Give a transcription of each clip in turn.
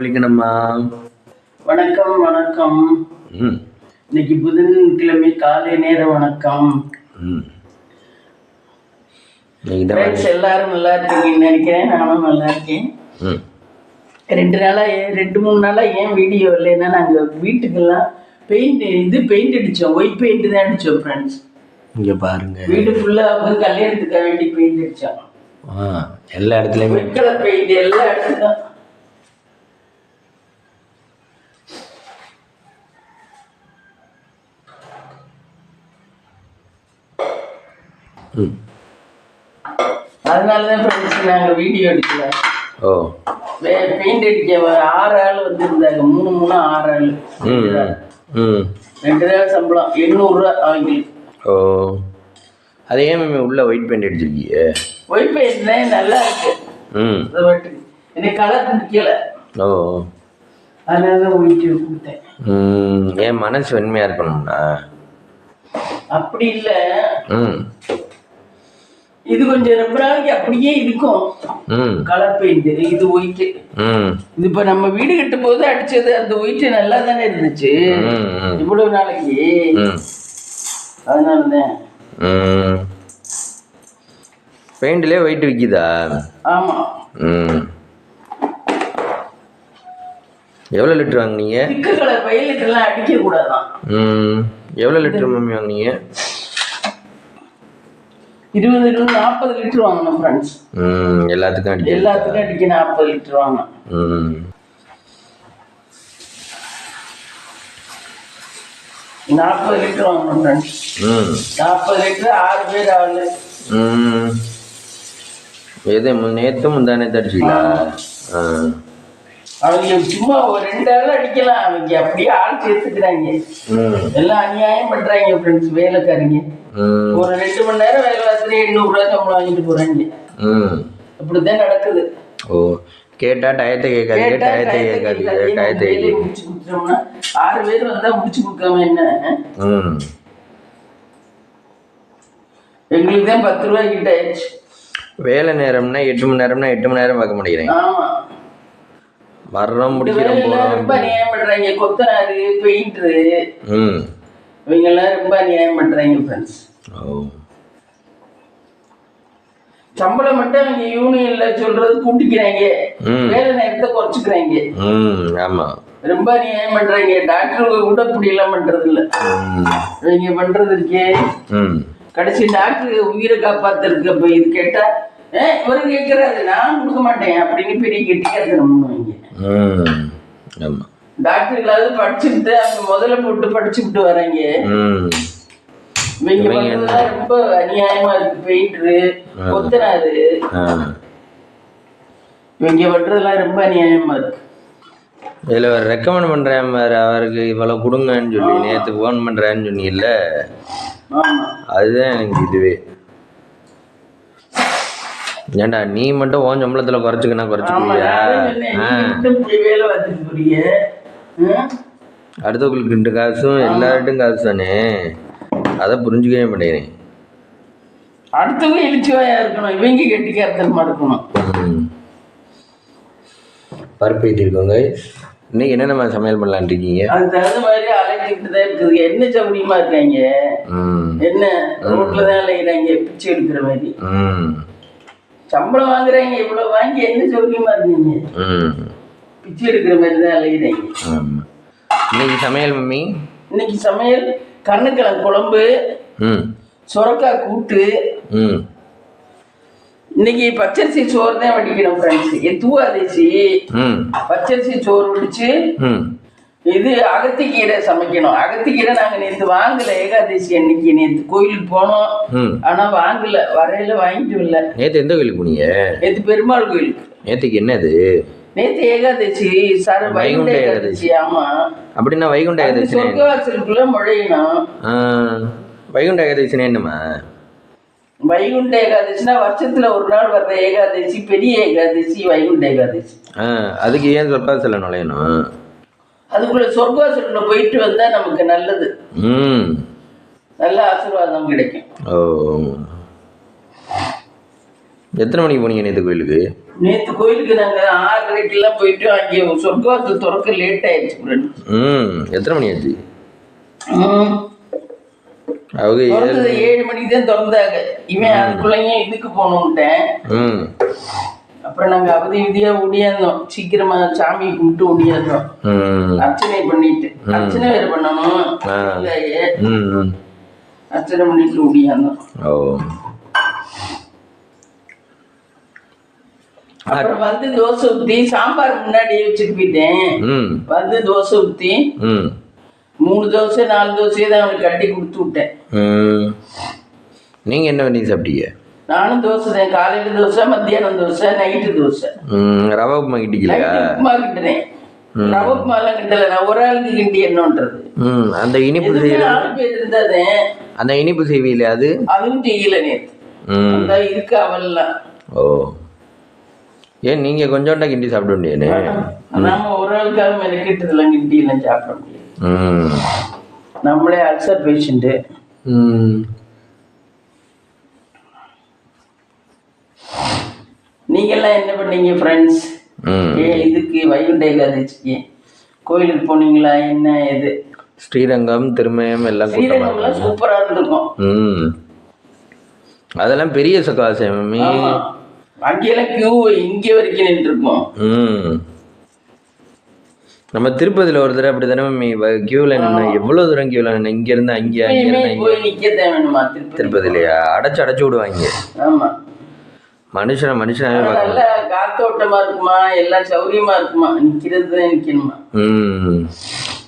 விழிக்கணுமா வணக்கம் வணக்கம். ம். இன்னைக்கு புதன்கிழமை காலை நேர வணக்கம். எல்லாரும் நல்லா இருக்கீங்கன்னு நினைக்கிறேன். நானும் நல்லா இருக்கேன். ம். ரெண்டு நாளா ரெண்டு மூணு நாளா ஏன் வீடியோ இல்லைன்னா நாங்கள் வீட்டுக்கெல்லாம் பெயிண்ட் இது பெயிண்ட் அடித்தோம் ஒயிட் பெயிண்ட் தான் அடித்தோம் ஃப்ரெண்ட்ஸ் இங்கே பாருங்க. வீடு ஃபுல்லாக வந்து கல்யாணத்துக்காக வேண்டி பெயிண்ட் அடித்தோம் ஆ எல்லா இடத்துலையுமே. பெயிண்ட் எல்லா இடத்துக்கும் ம். அதனால தான் ஃப்ரெண்ட்ஸ் நாங்கள் வீடியோ எடுக்கல. ஓ. பெயிண்ட் அடிக்க ஆறு ஆள் வந்திருந்தாங்க. மூணு மூணு ஆறு ஆள். ம் ரெண்டு நாள் சம்பளம். எண்ணூறுரூவா அவங்களுக்கு ஓ. அது ஏன் மேம் உள்ள ஒயிட் பெயிண்ட் அடிச்சிருக்கீங்க? ஒயிட் பெயிண்ட் நல்லா இருக்கு. ம். எனக்கு கலர் பிடிக்கல ஓ. அதனால தான் ஒயிட் கொடுத்தேன். ம். ஏன் மனசு வெண்மையாக இருக்கணும்னா அப்படி இல்லை. ம். இது கொஞ்சம் ரொம்ப நாளைக்கு அப்படியே இருக்கும். கலர் பெயிண்ட் இது ஒயிட்டு ம். இது இப்போ நம்ம வீடு கட்டும் போது அடிச்சது அந்த ஒயிட் நல்லா தானே இருந்துச்சு இவ்வளவு நாளைக்கு. அதனால தான் ம். பெயிண்ட்லேயே ஒயிட் விற்கிதா ஆமாம் ம். எவ்வளோ லிட்டர் வாங்குனீங்க? திக்கு கலர் பயிலுக்கெல்லாம் அடிக்க கூடாதான். ம். எவ்வளோ லிட்டர் மம்மி வாங்குனீங்க? இருபது இருபது நாற்பது லிட்டர் வாங்கணும் ஃப்ரெண்ட்ஸ் எல்லாத்துக்கும் அடிக்க எல்லாத்துக்கும் அடிக்க நாற்பது லிட்டர் வாங்கணும். நாற்பது லிட்டர் வாங்கணும் ஃப்ரெண்ட்ஸ் நாற்பது லிட்டர் ஆறு பேர் ஆகல. எது நேற்று முந்தானே அடிச்சிங்களா ஆ. அவங்க சும்மா ஒரு ரெண்டு ஆள் அடிக்கலாம். அவங்க அப்படியே ஆள் சேர்த்துக்கிறாங்க. எல்லாம் அநியாயம் பண்றாங்க ஃப்ரெண்ட்ஸ் வேலைக்காரங்க. ஒரு ரெண்டு மணி நேரம் வேலை பார்த்துட்டு எண்ணூறுரூவா சம்பளம் வாங்கிட்டு போறாங்க. அப்படிதான் நடக்குது. ஓ கேட்டா டயத்தை கேட்காதீங்க டயத்தை கேட்காதீங்க டயத்தை வேலையை முடிச்சு கொடுத்துட்டோம்னா ஆறு பேர் வந்தா முடிச்சு கொடுக்காம என்ன? எங்களுக்கு தான் பத்து ரூபாய் கிட்ட வேலை நேரம்னா எட்டு மணி நேரம்னா எட்டு மணி நேரம் பார்க்க மாட்டேங்கிறேன் ஆமா. வர்றோம் முடிக்கிறோம் போகிறோம் ரொம்ப அநியாயம் பண்றாங்க. கொத்தனாரு பெயிண்டரு. ம். இவங்க எல்லாம் ரொம்ப அநியாயம் பண்றாங்க ஃப்ரெண்ட்ஸ் ஓ. சம்பளம் மட்டும் அவங்க யூனியன்ல சொல்றது கூட்டிக்கிறாங்க. வேலை நேரத்தை குறைச்சிக்கிறாங்க. ம் ஆமாம் ரொம்ப அநியாயம் பண்றாங்க. டாக்டருங்க கூட இப்படி எல்லாம் பண்றது இல்ல இவங்க பண்றது இருக்கே. கடைசி டாக்டர் உயிரை காப்பாத்துறதுக்கு அப்ப இது கேட்டா இவரு கேட்கறாரு நான் கொடுக்க மாட்டேன். அப்படின்னு பெரிய கெட்டிக்காரத்தனம் பண்ணுவாங்க ஆமாம் டாக்டர்களாவது படிச்சுக்கிட்டு அவங்க முதல்ல போட்டு படிச்சுக்கிட்டு வராங்க இவங்க ரொம்ப அநியாயமா இருக்கு பெயிண்டரு கொத்தனாரு இவங்க பண்றதெல்லாம் ரொம்ப அநியாயமா இருக்கு. இதில் ரெக்கமெண்ட் பண்ணுறேன் பாரு அவருக்கு இவ்வளோ கொடுங்கன்னு சொல்லி நேற்று ஃபோன் பண்ணுறேன்னு சொன்னீங்கல்ல? அதுதான் எனக்கு இதுவே. ஏன்டா நீ மட்டும் உன் சம்பளத்தில் குறைச்சிக்கனா குறைச்சிக்கிறியா? அடுத்தவங்களுக்கு ரெண்டு காசும் எல்லார்ட்டும் காசு தானே அதை புரிஞ்சுக்கவே மாட்டேங்கிறேன். அடுத்தவங்க இழிச்சுவாயா இருக்கணும் இவங்க கெட்டிக்காரத்தனமா இருக்கணும். பருப்பு ஏற்றிருக்கோங்க இன்னைக்கு என்னென்ன சமையல் பண்ணலான்னு இருக்கீங்க அது தகுந்த மாதிரி அலைஞ்சிக்கிட்டு தான் இருக்குது. என்ன சௌகரியமா இருக்காங்க? என்ன? ரோட்ல தான் அலைகிறாங்க பிச்சை எடுக்கிற மாதிரி. சம்பளம் வாங்குறாங்க இவ்வளவு வாங்கி என்ன சௌகரியமா இருக்கீங்க ம் பிச்சை எடுக்கிற மாதிரி தான் அலைகிறாங்க ஆமாம் இன்னைக்கு சமையல் மம்மி? இன்னைக்கு சமையல் கருணக்கிழங்கு குழம்பு ம். சுரக்காய் கூட்டு. ம். இன்னைக்கு பச்சரிசி சோறு தான் வடிக்கணும் ஃப்ரெண்ட்ஸ் தூவாதிசி ம். பச்சரிசி சோறு வடிச்சு ம். இது அகத்திக்கீரை சமைக்கணும். அகத்திக்கீரை நாங்கள் நேற்று வாங்கல ஏகாதசி அன்னைக்கு நேற்று கோயிலுக்கு போனோம். ம். ஆனால் வாங்கல வரையில வாங்கிட்டு வரல. நேற்று எந்த கோயிலுக்கு போனீங்க? நேற்று பெருமாள் கோயிலுக்கு. நேற்றுக்கு என்னது? நேற்று ஏகாதசி சார் வைகுண்ட ஏகாதசி ஆமா. அப்படின்னா வைகுண்ட ஏகாதசி சொர்க்கவாசலுக்குள்ள முழையணும். வைகுண்ட ஏகாதசினா என்னம்மா? வைகுண்ட ஏகாதசினா வருஷத்துல ஒரு நாள் வர்ற ஏகாதசி பெரிய ஏகாதசி வைகுண்ட ஏகாதசி. ஆ அதுக்கு ஏன் சொற்காசில் நுழையணும்? அதுக்குள்ள சொர்க்கவாசலுக்குள்ள போயிட்டு வந்தா நமக்கு நல்லது. நல்ல ஆசீர்வாதம் கிடைக்கும். ஓ. எத்தனை மணிக்கு போனீங்க நேற்று கோயிலுக்கு? நேத்து கோயிலுக்கு நாங்க ஆறரைக்கெல்லாம் போயிட்டு அங்கே சொர்க்கவாசல் திறக்க லேட் ஆயிடுச்சு ம். எத்தனை மணி ஆச்சு? அவங்க ஏழு மணிக்கு தான் திறந்தாங்க. இவன் அதுக்குள்ளேயும் இதுக்கு போகணுன்ட்டேன் ம். அப்புறம் நாங்க அவதி விதியா ஓடியாந்தோம். சீக்கிரமா சாமி கும்பிட்டு ஓடியாந்தோம். அர்ச்சனை பண்ணிட்டு. அர்ச்சனை வேற பண்ணணும். இல்லையே. அர்ச்சனை பண்ணிட்டு ஓடியாந்தோம். ஓ. அப்புறம் வந்து தோசை ஊத்தி சாம்பார் முன்னாடியே வச்சுட்டு போயிட்டேன். வந்து தோசை ஊத்தி மூணு தோசை நாலு தோசையை தான் அவனுக்கு கட்டி கொடுத்து விட்டேன். ம். நீங்கள் என்ன பண்ணி சாப்பிட்டீங்க? நானும் தோசை தான் காலையில தோசை மத்தியானம் தோசை நைட்டு தோசை. ரவா உப்புமா கிட்டிக்கலையா? உப்புமா கிட்டுறேன். ரவை உப்புமாலாம் கிட்டல நான் ஒரு ஆளுக்கு கிண்டி என்னன்றது அந்த இனிப்பு இருந்ததே? அந்த இனிப்பு செய்வீங்களே அது? அதுவும் செய்யல நேத்து. இருக்கு அவெல்லாம் ஓ. ஏன் நீங்கள் கொஞ்சோண்டா கிண்டி சாப்பிட முடியானே நாம ஒரு ஆளுக்காக மெனக்கிட்டதெல்லாம் கிண்டி எல்லாம் சாப்பிட முடியாது. நம்மளே அல்சர் பேஷண்ட்டு ம் நீங்கெல்லாம் என்ன பண்ணீங்க ஃப்ரெண்ட்ஸ் இதுக்கு வைகுண்ட ஏகாதசிக்கு கோயிலுக்கு போனீங்களா? என்ன இது? ஸ்ரீரங்கம் திருமயம் எல்லாம் ஸ்ரீரங்கம்லாம் சூப்பரா இருந்திருக்கும். ம். அதெல்லாம் பெரிய சகாசம் அங்கெல்லாம் கியூ இங்க வரைக்கும் நின்றுருக்கோம். ம். நம்ம திருப்பதியில் ஒரு தடவை அப்படி தானே மம்மி கியூவில் நின்று எவ்வளோ தூரம் கியூவில் நின்று இங்கேருந்து அங்கே எப்பயுமே அங்கேருந்து போய் நிக்க தேவைணுமா திருப்பதி திருப்பதிலையா அடைச்சு அடைச்சு விடுவாங்க. ஆமா. மனுஷனை மனுஷனாவே ஆனா பார்க்க நல்லா காத்தோட்டமா இருக்குமா? எல்லாம் சௌரியமா இருக்குமா? நிக்கிறது நிக்கணுமா?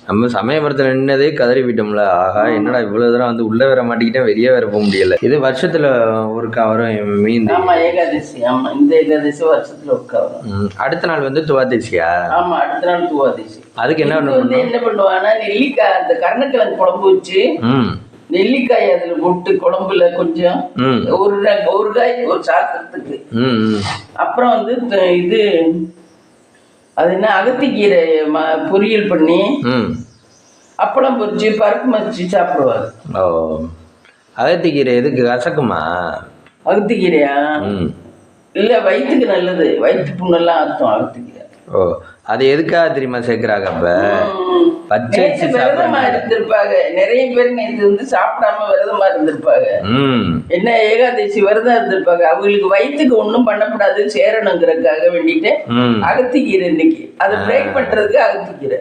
நம்ம சமயபுரத்தில் நின்னதே கதறி விட்டோம்ல ஆஹா என்னடா இவ்வளோ தூரம் வந்து உள்ளே வர மாட்டேங்கிட்டேன் வெளியே வர போக முடியல. இது வருஷத்தில் ஒருக்கா வரும் மீன் ஆமா ஏகாதசி. ஆமா இந்த ஏகாதசி வருஷத்துல ஒருக்கா வரும் அடுத்த நாள் வந்து துவாதேசியா? ஆமா அடுத்த நாள் துவாதசி. அதுக்கு என்ன என்ன பண்ணுவாங்கன்னா நெல்லிக்காய் அந்த கருணக்கிழங்கு குழம்பு வச்சு நெல்லிக்காய் அதுல போட்டு குழம்புல கொஞ்சம் ஒரு ஒரு காய் ஒரு சாத்திரத்துக்கு அப்புறம் வந்து இது அது என்ன அகத்திக்கீரை பொரியல் பண்ணி அப்பளம் பொரிச்சு பருப்பு மரிச்சு சாப்பிடுவாரு. ஓ. அகத்திக்கீரை எதுக்கு கசக்குமா அகத்திக்கீரையா? இல்ல வயிற்றுக்கு நல்லது. வயிற்று புண்ணெல்லாம் அர்த்தம் அகத்திக்கீரை. ஓ. அது எதுக்காக தெரியுமா சேர்க்குறாங்க அப்போ. பச்சை விரதமா இருந்திருப்பாங்க. நிறைய பேர் நேத்து வந்து சாப்பிடாம விரதமா இருந்திருப்பாங்க. என்ன ஏகாதசி விரதம் இருந்திருப்பாங்க. அவங்களுக்கு வயிற்றுக்கு ஒண்ணும் பண்ணக்கூடாது சேரணுங்கிறதுக்காக வேண்டிட்டு அகத்திக்கீரை இன்னைக்கு. அதை பிரேக் பண்றதுக்கு அகத்திக்கீரை.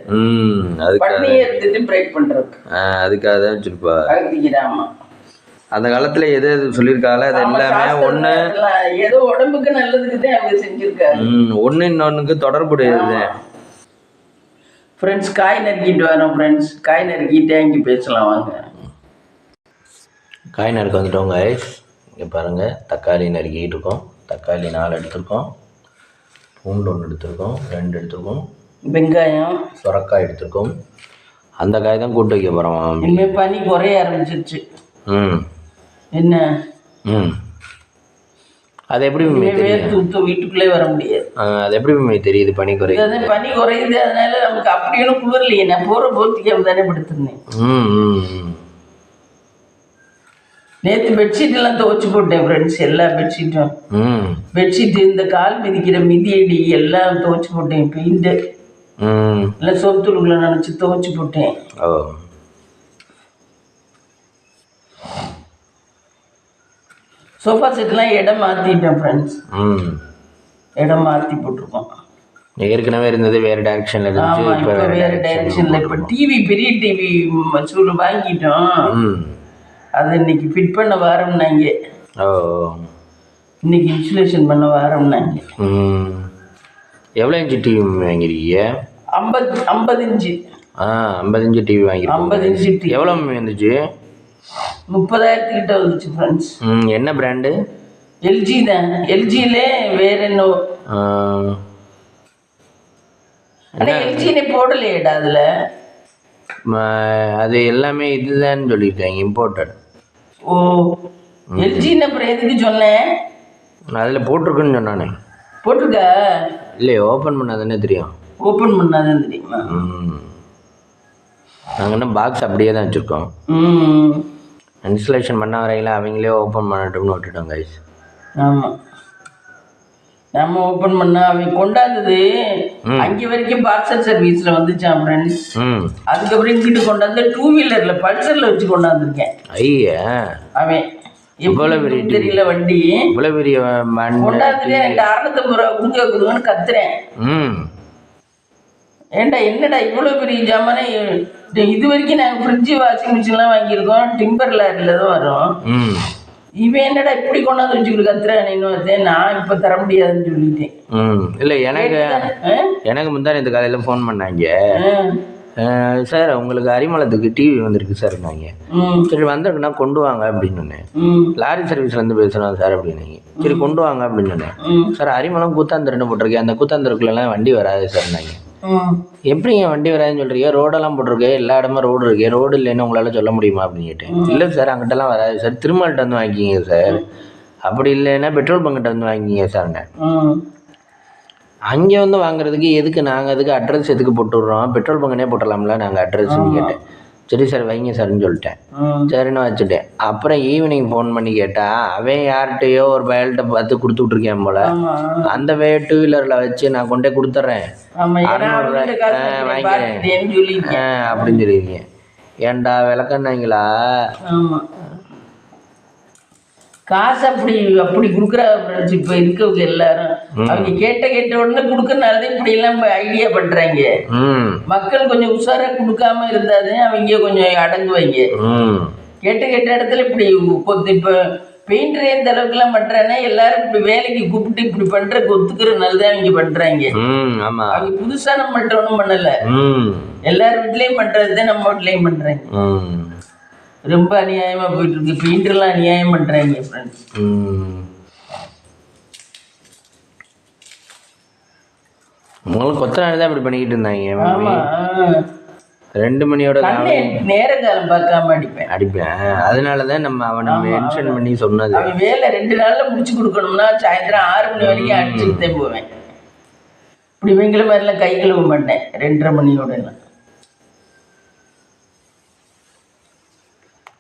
பட்னியை எடுத்துட்டு பிரேக் பண்றதுக்கு. அதுக்காக தான் வச்சுருப்பா. அகத்திக்கீரை ஆமா. அந்த காலத்தில் எது எது சொல்லியிருக்காங்களோ அது எல்லாமே எல்லாம் ஏதோ உடம்புக்கு நல்லதுக்கு தான் அவங்க ம் ஒன்று இன்னொன்றுக்கு தொடர்புடையது. ஃப்ரெண்ட்ஸ் காய் நறுக்கிட்டு வரோம் ஃப்ரெண்ட்ஸ் காய் நறுக்கிட்டு இங்கே பேசலாம் வாங்க. காய் நறுக்க வந்துட்டோம் கைஸ் இங்கே பாருங்கள் தக்காளி நறுக்கிட்டு இருக்கோம். தக்காளி நாலு எடுத்திருக்கோம். பூண்டு ஒன்று எடுத்திருக்கோம் ரெண்டு எடுத்திருக்கோம். வெங்காயம். சுரக்காய் எடுத்திருக்கோம். அந்த காய் தான் கூட்டு வைக்க போகிறோம் இனிமே பனி குறைய ஆரம்பிச்சிருச்சு. ம். என்ன? ம். அது எப்படி ஊத்து வீட்டுக்குள்ளே வர முடியாது. அது எப்படி மம்மி தெரியுது பனி குறை அதாவது பனி குறையுது அதனால நமக்கு அப்படின்னு குளிரலையே நான் போகிற போத்திக்காம தானே படுத்திருந்தேன். ம் நேற்று பெட்ஷீட் எல்லாம் துவைச்சு போட்டேன் ஃப்ரெண்ட்ஸ் எல்லா பெட்ஷீட்டும் ம். பெட்ஷீட் இந்த கால் மிதிக்கிற மிதியடி எல்லாம் துவைச்சு போட்டேன் பெயிண்ட். ம். எல்லாம் சொத்துருக்குள்ள நினச்சி துவைச்சு போட்டேன். சோஃபா செட்லாம் இடம் மாற்றிட்டேன் ஃப்ரெண்ட்ஸ் ம். இடம் மாற்றி போட்டிருக்கோம். ஏற்கனவே இருந்தது வேறு டைரக்ஷனில் இருந்துச்சு இப்போ வேறு டைரக்ஷனில் இப்போ டிவி பெரிய டிவி சூடு வாங்கிட்டோம். ம். அதை இன்னைக்கு ஃபிட் பண்ண வாரம்னாங்க. ஓ. இன்னைக்கு இன்சுலேஷன் பண்ண வாரம்னாங்க. ம். எவ்வளோ இன்ச்சு டிவி வாங்கியிருக்கீங்க? ஐம்பது ஐம்பது இன்ச்சு ஆ ஐம்பது இன்ச்சு டிவி வாங்கியிருக்கோம். ஐம்பது இன்ச்சு எவ்வளோ மம்மி வந்துச்சு முப்பதாயிரத்துக்கிட்ட வந்துச்சு ஃப்ரெண்ட்ஸ் என்ன பிராண்டு எல்ஜி தான். எல்ஜிலே வேற என்ன? ஆனால் எல்ஜினே போடலையேடா அதில்? அது எல்லாமே இதுதான் சொல்லியிருக்காங்க இம்போர்ட்டட் ஓ எல்ஜின்னு அப்புறம் எதுக்கு சொன்னேன் அதில் போட்டிருக்குன்னு சொன்னானே. போட்டிருக்க? இல்லையே ஓப்பன் பண்ணால் தானே தெரியும். ஓப்பன் பண்ணாதான் தெரியுமா? நாங்கள் என்ன பாக்ஸ் அப்படியே தான் வச்சுருக்கோம். ம். இன்ஸ்டலேஷன் பண்ண வரையில அவங்களே ஓப்பன் பண்ணட்டும்னு விட்டுட்டோம் கைஸ் ஆமாம் நம்ம ஓபன் பண்ணா அவன் கொண்டாந்தது அங்க வரைக்கும் பார்சல் சர்வீஸ்ல வந்துச்சான் ஃப்ரெண்ட்ஸ் அதுக்கப்புறம் இங்கிட்டு கொண்டாந்து டூ வீலர்ல பல்சர்ல வச்சு கொண்டாந்துருக்கேன். ஐயா. அவன் இவ்வளவு பெரிய தெரியல வண்டி. இவ்வளோ பெரிய கொண்டாந்துட்டு என்கிட்ட அறுநூத்தம்பது ரூபா கொடுங்க கொடுங்கன்னு கத்துறேன். ம் ஏன்டா என்னடா இவ்வளோ பெரிய ஜாமானே? இது வரைக்கும் நாங்கள் ஃப்ரிட்ஜு வாஷிங் மிஷின்லாம் வாங்கியிருக்கோம். டிம்பர் லேரில் தான் வரும் ம். இவன் என்னடா இப்படி கொண்டாந்து வச்சுக்கிட்டு கத்துறேன் இன்னொருத்தன் நான் இப்போ தர முடியாதுன்னு சொல்லிட்டேன். ம். இல்லை எனக்கு? எனக்கு முந்தானே இந்த காலையில் ஃபோன் பண்ணாங்க. சார் உங்களுக்கு அரிமளத்துக்கு டிவி வந்திருக்கு சார் நாங்க சரி வந்திருக்குன்னா கொண்டு வாங்க அப்படின்னு லாரி சர்வீஸ்லேருந்து பேசுகிறோம் சார் அப்படின்னாங்க. சரி கொண்டு வாங்க அப்படின்னு சார் அரிமளம் கூத்தாந்தருன்னு போட்டிருக்கேன் அந்த கூத்தாந்தருக்குள்ளலாம் வண்டி வராது சார் நாங்கள் எப்படிங்க வண்டி வராதுன்னு சொல்கிறீங்க ரோடெல்லாம் போட்டிருக்கு. எல்லா இடமும் ரோடு இருக்கு. ரோடு இல்லைன்னு உங்களால் சொல்ல முடியுமா அப்படின்னு கேட்டேன். இல்லை சார் அங்கிட்டலாம் வராது சார். திருமல்கிட்ட வந்து வாங்கிக்கிங்க சார். அப்படி இல்லைன்னா பெட்ரோல் பங்கிட்ட வந்து வாங்கிக்கிங்க ம் அங்கே வந்து வாங்குறதுக்கு எதுக்கு நாங்கள் அதுக்கு அட்ரஸ் எதுக்கு போட்டு விட்றோம் பெட்ரோல் பங்கனே போட்டுடலாம்ல நாங்கள் அட்ரஸ்ன்னு கேட்டேன். சரி சார் வைங்க சார்னு சொல்லிட்டேன். சரின்னு வச்சுட்டேன். அப்புறம் ஈவினிங் ஃபோன் பண்ணி கேட்டா அவன் யார்கிட்டயோ ஒரு பயல்கிட்ட பார்த்து கொடுத்து விட்ருக்கேன் போல. அந்த வே டூ வீலரில் வச்சு நான் கொண்டே கொடுத்துட்றேன் வாங்கிக்கிறேன். சொல்லியிருக்கேன். அப்படின்னு சொல்லியிருக்கீங்க ஏன்டா விளக்கண்ணாங்களா? காசு அப்படி அப்படி கொடுக்குறா இப்போ இருக்கவங்க எல்லாரும் அவங்க கேட்ட கேட்ட உடனே கொடுக்கறனால தான் இப்படி எல்லாம் ஐடியா பண்றாங்க. மக்கள் கொஞ்சம் உஷாரா கொடுக்காம இருந்தாதான் அவங்க கொஞ்சம் அடங்குவாங்க. கேட்ட கேட்ட இடத்துல இப்படி இப்போ பெயிண்டர் எந்த அளவுக்குலாம் பண்றாங்கன்னா எல்லாரும் இப்படி வேலைக்கு கூப்பிட்டு இப்படி பண்ற ஒத்துக்கிறனால தான் அவங்க பண்றாங்க. அவங்க புதுசா நம்மள்ட்ட ஒன்றும் பண்ணல. எல்லார் வீட்லயும் பண்றது தான் நம்ம வீட்லயும் பண்றாங்க. ரொம்ப அநியாயமா போயிட்டு இருக்கு. பெயிண்டர்லாம் அநியாயம் பண்றாங்க ஃப்ரெண்ட்ஸ் உங்களுக்கு கொத்த நாள் தான் இப்படி பண்ணிக்கிட்டு இருந்தாங்க. ரெண்டு மணியோட கண்ணை நேர காலம் பார்க்காம அடிப்பேன். அடிப்பேன். அதனால தான் நம்ம அவனை மென்ஷன் பண்ணி சொன்னது. அவன் வேலை ரெண்டு நாள்ல முடிச்சு கொடுக்கணும்னா சாயந்தரம் ஆறு மணி வரைக்கும் அடிச்சுட்டு போவேன். இப்படி இவங்கள மாதிரிலாம் கை கழுவ மாட்டேன் ரெண்டரை மணியோட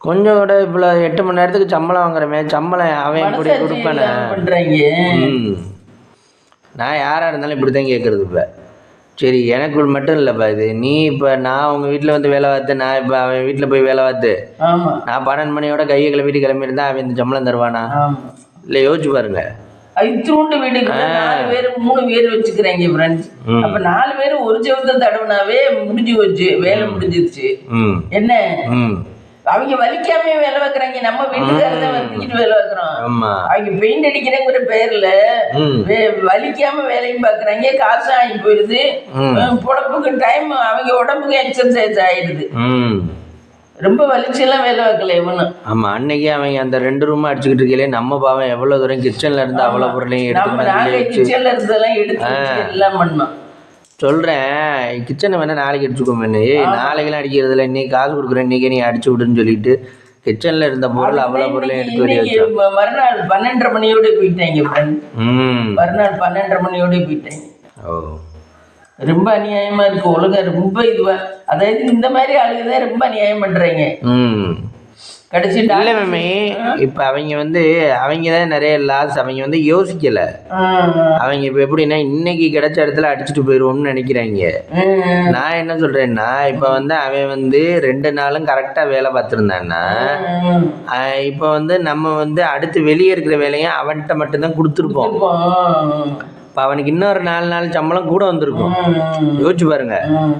கொஞ்சம் கூட இவ்வளோ எட்டு மணி நேரத்துக்கு சம்பளம் வாங்குறமே சம்பளம் அவன் மனசாட்சி கொடுப்பானே. நான் யாராக இருந்தாலும் இப்படி தான் கேட்குறது இப்போ. சரி எனக்கு மட்டும் இல்லைப்பா இது. நீ இப்போ நான் உங்கள் வீட்டில் வந்து வேலை பார்த்து நான் இப்போ அவன் வீட்டில் போய் வேலை பார்த்து நான் பன்னெண்டு மணியோட கையை கிளம்பிட்டு கிளம்பியிருந்தா அவன் இந்த சம்பளம் தருவானா? இல்லை யோசிச்சு பாருங்க. அது இத்தினூண்டு வீடுக்கு நாலு பேர் மூணு பேர் வச்சுக்கிறாங்க ஃப்ரெண்ட்ஸ். அப்ப நாலு பேர் ஒரு செவத்தை தடவுனாவே முடிஞ்சு போச்சு வேலை முடிஞ்சிருச்சு. என்ன? அவங்க வலிக்காம வேலை வைக்கிறாங்க. நம்ம வீட்டுக்காரதான் வலிக்கிட்டு வேலை வைக்கிறோம். அவங்க பெயிண்ட் அடிக்கிறேங்கிற பேர்ல வலிக்காம வேலையும் பார்க்குறாங்க காசு ஆகி. அஹ் பொழப்புக்கு டைம் அவங்க உடம்புக்கு எக்ஸசைஸ் ஆயிடுது. ரொம்ப வலிச்செல்லாம் வேலை வைக்கல இவனும் ஆமாம் அன்னைக்கு அவன் அந்த ரெண்டு ரூம் அடிச்சுக்கிட்டு இருக்கையிலே நம்ம பாவம் எவ்வளோ தூரம் கிச்சனில் இருந்து அவ்வளோ பொருளையும் எடுத்து கிச்சன்ல இருந்ததெல்லாம் எடுத்து எல்லாம் பண்ணோம். சொல்கிறேன் கிச்சனை வேணால் நாளைக்கு அடிச்சுக்கோமே ஏய் நாளைக்கெல்லாம் அடிக்கிறதில்ல. இன்னைக்கு காசு கொடுக்குறேன் இன்னைக்கு நீ அடிச்சு விடுன்னு சொல்லிட்டு கிச்சனில் இருந்த பொருள் அவ்வளோ பொருளையும் எடுத்து வெளியே வச்சோம் மறுநாள் பன்னெண்டரை மணியோட போயிட்டாங்க ம். மறுநாள் பன்னெண்டரை மணியோட போயிட்டாங்க. ஓ. ரொம்ப அநியாயமா இருக்கு. உலகம் ரொம்ப இதுவா அதாவது இந்த மாதிரி ஆளுங்க ரொம்ப அநியாயம் பண்றாங்க. ம். கடைசி இல்லை மேமி இப்போ அவங்க வந்து அவங்க தான் நிறைய லாஸ் அவங்க வந்து யோசிக்கலை. அவங்க இப்போ எப்படின்னா இன்னைக்கு கிடைச்ச இடத்துல அடிச்சுட்டு போயிடுவோம்னு நினைக்கிறாங்க. நான் என்ன சொல்கிறேன்னா இப்போ வந்து அவன் வந்து ரெண்டு நாளும் கரெக்டாக வேலை பார்த்துருந்தான்னா இப்போ வந்து நம்ம வந்து அடுத்து வெளியே இருக்கிற வேலையை அவன்கிட்ட மட்டும்தான் கொடுத்துருப்போம். இப்போ அவனுக்கு இன்னொரு நாலு நாள் சம்பளம் கூட வந்திருக்கும். யோசிச்சு பாருங்க.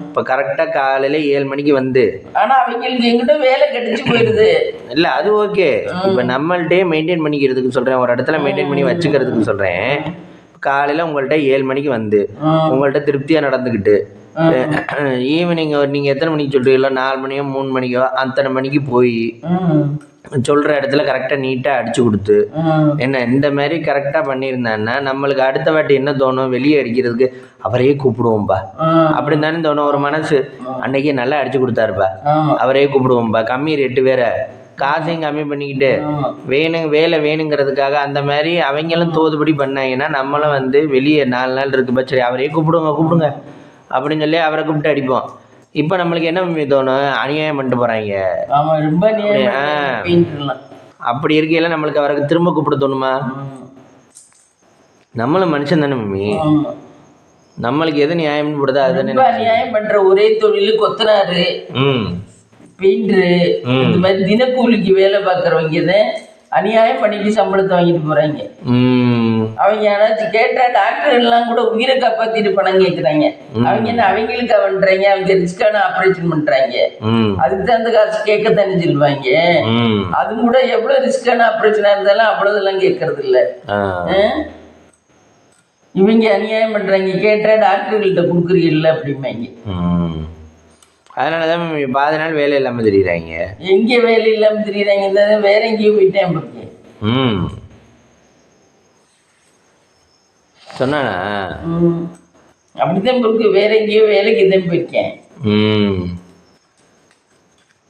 இப்போ கரெக்டாக காலையில் ஏழு மணிக்கு வந்து. ஆனா அவங்களுக்கு எங்கிட்ட வேலை கிடைச்சு போயிடுது. இல்லை அது ஓகே. இப்போ நம்மள்ட்டே மெயின்டைன் பண்ணிக்கிறதுக்கு சொல்கிறேன் ஒரு இடத்துல மெயின்டைன் பண்ணி வச்சுக்கிறதுக்கு சொல்கிறேன் காலையில் உங்கள்கிட்ட ஏழு மணிக்கு வந்து. உங்கள்கிட்ட திருப்தியாக நடந்துக்கிட்டு. ஈவினிங் நீங்கள் எத்தனை மணிக்கு சொல்கிறீங்களோ நாலு மணியோ மூணு மணிக்கோ அத்தனை மணிக்கு போய். சொல்கிற இடத்துல கரெக்டாக நீட்டாக அடிச்சு கொடுத்து என்ன இந்த மாதிரி கரெக்டாக பண்ணியிருந்தான்னா நம்மளுக்கு அடுத்த வாட்டி என்ன தோணும்? வெளியே அடிக்கிறதுக்கு அவரையே கூப்பிடுவோம்ப்பா அப்படின்னு தானே தோணும் ஒரு மனசு அன்னைக்கு நல்லா அடிச்சு கொடுத்தாருப்பா. அவரையே கூப்பிடுவோம்ப்பா கம்மி ரேட்டு வேற. காசையும் கம்மி பண்ணிக்கிட்டு வேணும் வேலை வேணுங்கிறதுக்காக அந்த மாதிரி அவங்களும் தோதுபடி பண்ணாங்கன்னா நம்மளும் வந்து வெளியே நாலு நாள் இருக்கு சரி அவரையே கூப்பிடுங்க கூப்பிடுங்க. அப்படின்னு சொல்லி அவரை கூப்பிட்டு அடிப்போம். இப்போ நம்மளுக்கு என்ன தோணும்? அநியாயம் பண்ணிட்டு போகிறாங்க ஆமா ரொம்ப அப்படி இருக்கையில நம்மளுக்கு அவருக்கு திரும்ப கூப்பிட தோணுமா? நம்மளும் மனுஷன் தானே மம்மி நம்மளுக்கு எது நியாயம்னு போடுதோ அதுதானே ரொம்ப அநியாயம் பண்ற ஒரே தொழில் கொத்தனாரு ம். பெயிண்டரு. இந்த மாதிரி தினக்கூலிக்கு வேலை பார்க்குறவங்க அநியாயம் பண்ணிட்டு சம்பளத்தை வாங்கிட்டு போறாங்க. அவங்க யாராச்சும் கேட்டா டாக்டர் எல்லாம் கூட உயிரை காப்பாத்திட்டு பணம் கேட்குறாங்க அவங்க என்ன அவங்களுக்கு பண்றாங்க அவங்க ரிஸ்கான ஆப்ரேஷன் பண்றாங்க. அதுக்கு தகுந்த காசு கேட்கத்தானே சொல்லுவாங்க. ம். அது கூட எவ்வளவு ரிஸ்கான ஆப்ரேஷனா இருந்தாலும் அவ்வளவுதெல்லாம் கேட்கறது இல்ல? இவங்க அநியாயம் பண்றாங்க. கேட்டா டாக்டர்கள்ட்ட கொடுக்குறீங்கல்ல அப்படிம்பாங்க. அதனால தான் மம்மி பாதி நாள் வேலை இல்லாமல் தெரியுறாங்க. எங்க வேலை இல்லாம தெரியுறாங்க வேற எங்கேயும் போயிட்டேன் ம். சொன்னானா? ம். அப்படித்தான் இருக்கு. வேற எங்கேயோ வேலைக்கு தான் போயிருக்கேன். ம்.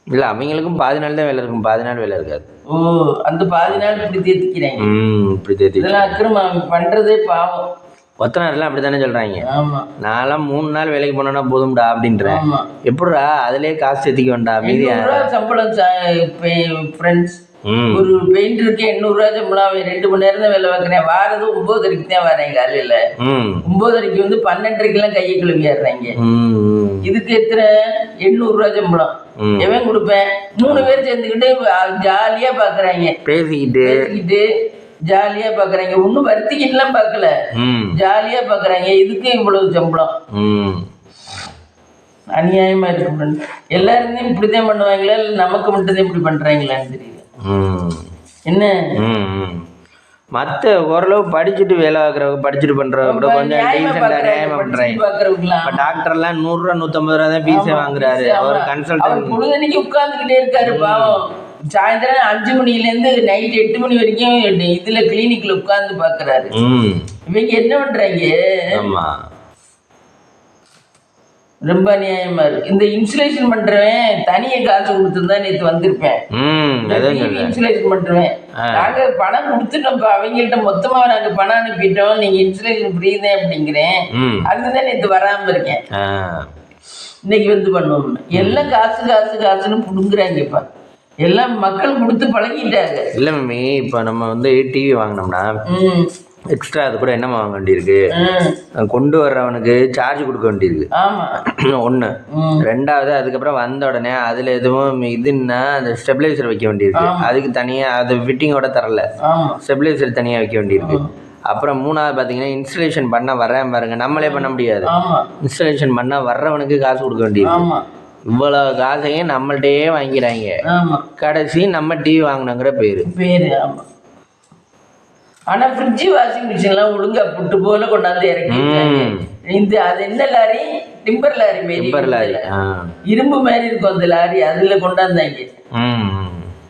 இல்லை அவங்களுக்கும் பாதி நாள் தான் வேலை இருக்கும். பாதி நாள் வேலை இருக்காது. ஓ அந்த பாதி நாள் இப்படி தேத்திக்கிறாங்க. ம் இப்படி தேத்தி இதெல்லாம் அக்கிரமம். பண்றதே பாவம். ஒத்தனாரெல்லாம் அப்படி தானே சொல்கிறாங்க நான்லாம் மூணு நாள் வேலைக்கு போனோன்னா போதும்டா அப்படின்றேன் எப்படிடா அதுலயே காசு சேர்த்திக்க வேண்டாம் மீதி சம்பளம் ஃப்ரெண்ட்ஸ் ஒரு பெயிண்டருக்கு எண்ணூறு ரூபா சம்பளம் ரெண்டு மணி நேரம் தான் வேலை பார்க்குறேன். வாரது ஒன்பதரைக்கு தான் வரேன் காலையில ம். ஒன்பதரைக்கு வந்து பன்னெண்டரைக்கெல்லாம் கையை கழுவி ஏறுறாங்க ம் ம். இதுக்கு எத்தனை? எண்ணூறு ரூபா சம்பளம். எவன் கொடுப்பேன்? மூணு பேர் சேர்ந்துக்கிட்டு ஜாலியா பாக்குறாங்க. பேசிக்கிட்டு. பேசிக்கிட்டு ஜாலியா பாக்குறாங்க. ஒன்றும் வருத்திக்கிட்டுலாம் பார்க்கல ம். ஜாலியா பாக்குறாங்க. இதுக்கு இவ்வளவு சம்பளம் அநியாயமா இருக்கு. எல்லாருமே இப்படித்தான் பண்ணுவாங்களா? இல்லை நமக்கு மட்டும்தான் இப்படி பண்றாங்களான்னு தெரியல. என்ன? மற்ற ஓரளவு படிச்சுட்டு வேலை பார்க்குறவங்க படிச்சுட்டு பண்ணுறவங்க கூட கொஞ்சம் டீசெண்டாக நியாயமாக பண்ணுறாங்க. இப்போ டாக்டர்லாம் நூறுரூவா நூற்றம்பது ரூபா தான் ஃபீஸே வாங்குறாரு. அவர் கன்சல்டன்ட் உட்கார்ந்துகிட்டே இருக்காரு பாவம். சாயந்தரம் அஞ்சு மணில இருந்து நைட் எட்டு மணி வரைக்கும் இதுல கிளினிக்ல உட்கார்ந்து பாக்குறாரு இவங்க என்ன பண்றாங்க? ரொம்ப அநியாயமா இருக்கு. இந்த இன்சுலேஷன் பண்றவன் தனியா காசு கொடுத்துருந்தா நேத்து வந்திருப்பேன். இன்சுலேஷன் பண்றவன். நாங்க பணம் கொடுத்துட்டோம்ப்பா அவங்கள்ட்ட மொத்தமா நாங்க பணம் அனுப்பிட்டோம் நீங்க இன்சுலேஷன் ஃப்ரீ தான் அப்படிங்கிறேன் அதுதான் நேத்து வராம இருக்கேன். இன்னைக்கு வந்து பண்ணுவோம்னு. எல்லாம் காசு காசு காசுன்னு புடுங்குறாங்கப்பா. எல்லாம் மக்கள் கொடுத்து பழகிட்டாங்க. இல்லை மம்மி இப்போ நம்ம வந்து டிவி வாங்கினோம்னா எக்ஸ்ட்ரா அது கூட என்னம்மா வாங்க வேண்டியிருக்கு. கொண்டு வர்றவனுக்கு சார்ஜ் கொடுக்க வேண்டியிருக்கு. ஒன்று ரெண்டாவது அதுக்கப்புறம் வந்த உடனே அதில் எதுவும் இதுன்னா அந்த ஸ்டெபிளைசர் வைக்க வேண்டியிருக்கு. அதுக்கு தனியாக அது ஃபிட்டிங்கோட தரல. ஆமா. ஸ்டெபிளைசர் தனியாக வைக்க வேண்டியிருக்கு. அப்புறம் மூணாவது பார்த்தீங்கன்னா இன்ஸ்டலேஷன் பண்ண வரேன் பாருங்க. நம்மளே பண்ண முடியாது. இன்ஸ்டலேஷன் பண்ண வர்றவனுக்கு காசு கொடுக்க வேண்டியிருக்கு. ஆமா. இவ்வளோ காசையும் நம்மள்ட்டயே வாங்கிறாங்க ஆமா. கடைசி நம்ம டிவி வாங்கினங்கிற பேர். பேரு ஆமா. ஆனா ஃப்ரிட்ஜ் வாஷிங் மிஷின்லாம் ஒழுங்கா புட்டு போல கொண்டாந்து இறக்கி. ம். இந்த அது என்ன லாரி? டிம்பர் லாரி மாரி டிப்பர் லாரி ஆ. இரும்பு மாதிரி இருக்கும் அந்த லாரி அதுல கொண்டாந்தாங்க. ம்.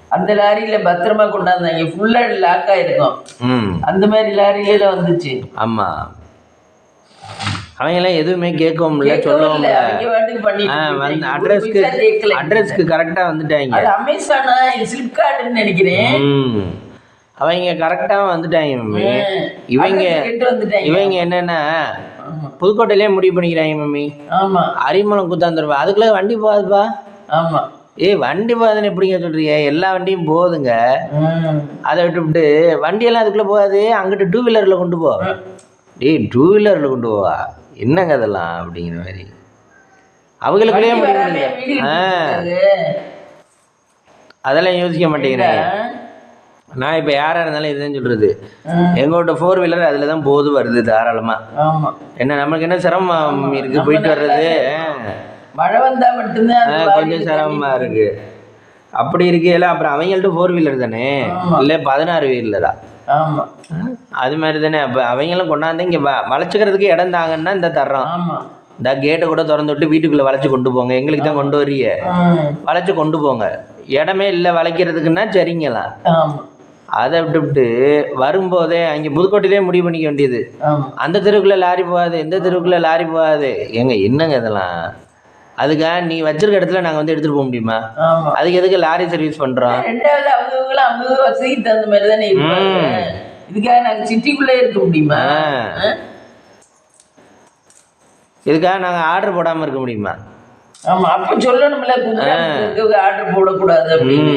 அந்த லாரியில பத்திரமா கொண்டாந்தாங்க. ஃபுல்லா லாக் ஆயிருக்கும் ம். அந்த மாதிரி லாரியில வந்துச்சு. ஆமாம் அவங்கெல்லாம் எதுவுமே கேட்கவும் இல்லை சொல்லவும் இல்ல, அட்ரஸ்க்கு. அட்ரஸ்க்கு கரெக்டாக வந்துட்டாங்க. அமேசானா ஃபிளிப்கார்ட்னு நினைக்கிறேன். அவங்க கரெக்டாக வந்துட்டாங்க மம்மி. இவங்க இவங்க என்னன்னா. புதுக்கோட்டையிலே முடிவு பண்ணிக்கிறாங்க மம்மி. ஆமா. அரிமளம் குத்தாந்துருப்பா அதுக்குள்ள வண்டி போகாதுப்பா. ஆமா. ஏய் வண்டி போகாதுன்னு எப்படிங்க சொல்றீங்க எல்லா வண்டியும் போகுதுங்க. அதை விட்டுவிட்டு வண்டியெல்லாம் அதுக்குள்ளே போகாது. அங்கிட்டு டூ வீலரில் கொண்டு போ. டேய் டூ வீலரில் கொண்டு போவா. என்னங்க அதெல்லாம் அப்படிங்கிற மாதிரி. வீடு ஆ. அதெல்லாம் யோசிக்க மாட்டேங்கிறேன் நான் இப்போ யாராக இருந்தாலும் இதுதான் சொல்கிறது ம். எங்கள்கிட்ட ஃபோர் வீலர் அதில் தான் போது வருது தாராளமாக என்ன நமக்கு என்ன சிரமம் இருக்குது போயிட்டு வர்றது? மழை வந்தா மட்டும்தான் கொஞ்சம் சிரமமாக இருக்குது அப்படி இருக்கையில அப்புறம் அவங்கள்ட்ட ஃபோர் வீலர் தானே? இல்லை பதினாறு வீலரா ஆமா. அது மாதிரி தானே அப்போ அவங்களும் கொண்டாந்து இங்கே வ வளைச்சிக்கிறதுக்கு இடம் தாங்கன்னா இந்த தர்றோம். இந்த கேட்டை கூட திறந்து விட்டு வீட்டுக்குள்ளே வளைச்சி கொண்டு போங்க. எங்களுக்கு தான் கொண்டு ம். வளைச்சி கொண்டு போங்க. இடமே இல்லை வளைக்கிறதுக்குன்னா சரிங்கலாம் ஆமா. அதை விட்டுவிட்டு வரும்போதே அங்கே புதுக்கோட்டையிலே முடிவு பண்ணிக்க வேண்டியது. அந்த தெருவுக்குள்ளே லாரி போகாது எந்த தெருவுக்குள்ளே லாரி போகாது. ஏங்க என்னங்க இதெல்லாம்? அதுக்காக நீ வச்சிருக்க இடத்துல நாங்கள் வந்து எடுத்துகிட்டு போக முடியுமா? அதுக்கு எதுக்கு லாரி சர்வீஸ் பண்ணுறோம் ரெண்டாவது அவங்க அவங்க வசதிக்கு தகுந்த மாதிரி தானே இதுக்காக நாங்க சிட்டிக்குள்ளே இருக்க முடியுமா? இதுக்காக நாங்கள் ஆர்டர் போடாமல் இருக்க முடியுமா? ஆமா அப்ப சொல்லணும்ல ஆர்டர் போடக்கூடாது அப்படின்னு.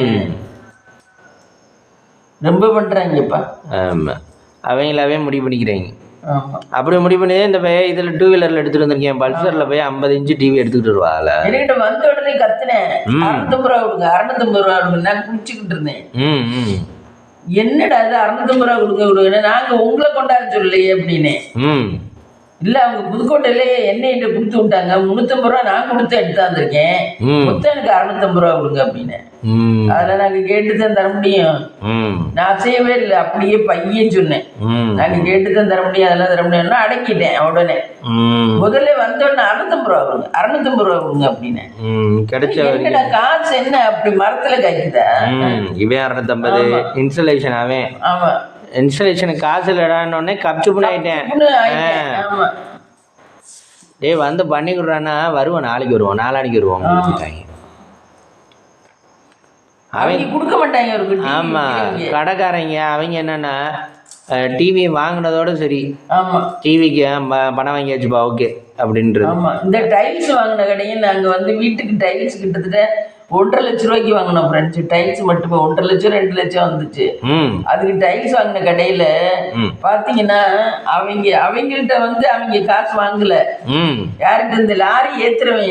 ரொம்ப பண்றாங்கப்பா. ஆமாம் அவங்களாவே முடிவு பண்ணிக்கிறாங்க. அப்படி முடிவு பண்ணி இந்த பையன் இதில் டூ வீலரில் எடுத்துகிட்டு வந்திருக்கேன். பல்சரில் போய் ஐம்பது இன்ச்சு டிவி எடுத்துக்கிட்டு வருவாள் என்கிட்ட வந்த உடனே கத்துனேன். அறுநூத்தம்பது ரூபா கொடுங்க. அறுநூத்தம்பது ரூபா கொடுங்க. நான் குடிச்சுக்கிட்டு இருந்தேன். என்னடா அது அறுநூத்தம்பது ரூபா கொடுங்க கொடுங்க நாங்க உங்களை கொண்டாட சொல்லலையே அப்படின்னு. இல்ல அவங்க புதுக்கோட்டையிலேயே எண்ணெயிட்ட கொடுத்து விட்டாங்க. முந்நூத்தம்பது ரூபா நான் கொடுத்து எடுத்தாந்துருக்கேன் மொத்தம் எனக்கு அறுநூத்தம்பது ரூபா கொடுங்க அப்படின்னு. ம். அதில் நாங்க கேட்டு தான் தர முடியும். ம். நான் செய்யவே இல்லை. அப்படியே பையன் சொன்னேன். ம். நாங்க கேட்டு தான் தர முடியும். அதெல்லாம் தர முடியும்னா அடக்கிட்டேன் உடனே. ம். முதல்ல வந்தோடனே அறுநூத்தம்பது ரூபா கொடுங்க. அறுநூத்தம்பது ரூபா கொடுங்க அப்படின்னு. ம். கிடைச்ச காசு என்ன அப்படி மரத்துல காய்க்குதா? ம். இவன் அறுநூத்தம்பது. இன்ஸ்டலேஷன் அவன். ஆமா. இன்ஸ்டலேஷனுக்கு காசு இல்லடான்னொடனே கப்சுப்புன்னு ஆயிட்டேன். டேய் வந்து பண்ணி கொடுறான்னா வருவோம். நாளைக்கு வருவோம். நாளானிக்கு வருவோம். அவங்க கொடுக்க மாட்டாங்க ஒரு குட்டி ஆமா விக்கிறவங்க. கடைக்காரங்க அவங்க என்னன்னா டிவி வாங்கினதோட சரி ஆமா. டிவிக்கு பணம் வாங்கி வச்சுப்பா ஓகே அப்படின்றது. ஆமா. இந்த டைல்ஸ் வாங்கின கடையும் நாங்க வந்து வீட்டுக்கு டைல்ஸ் கிட்டத்தட்ட ஒன்றரை லட்ச ரூபாய்க்கு வாங்கினோம் ஃப்ரெண்ட்ஸ் டைல்ஸ் மட்டுமே. ஒன்றரை லட்சம் ரெண்டு லட்சம் வந்துச்சு. அதுக்கு டைல்ஸ் வாங்கின கடையில பாத்தீங்கன்னா அவங்க அவங்கள்ட்ட வந்து அவங்க காசு வாங்கல. யாருக்கு இந்த லாரி ஏத்துறவன்.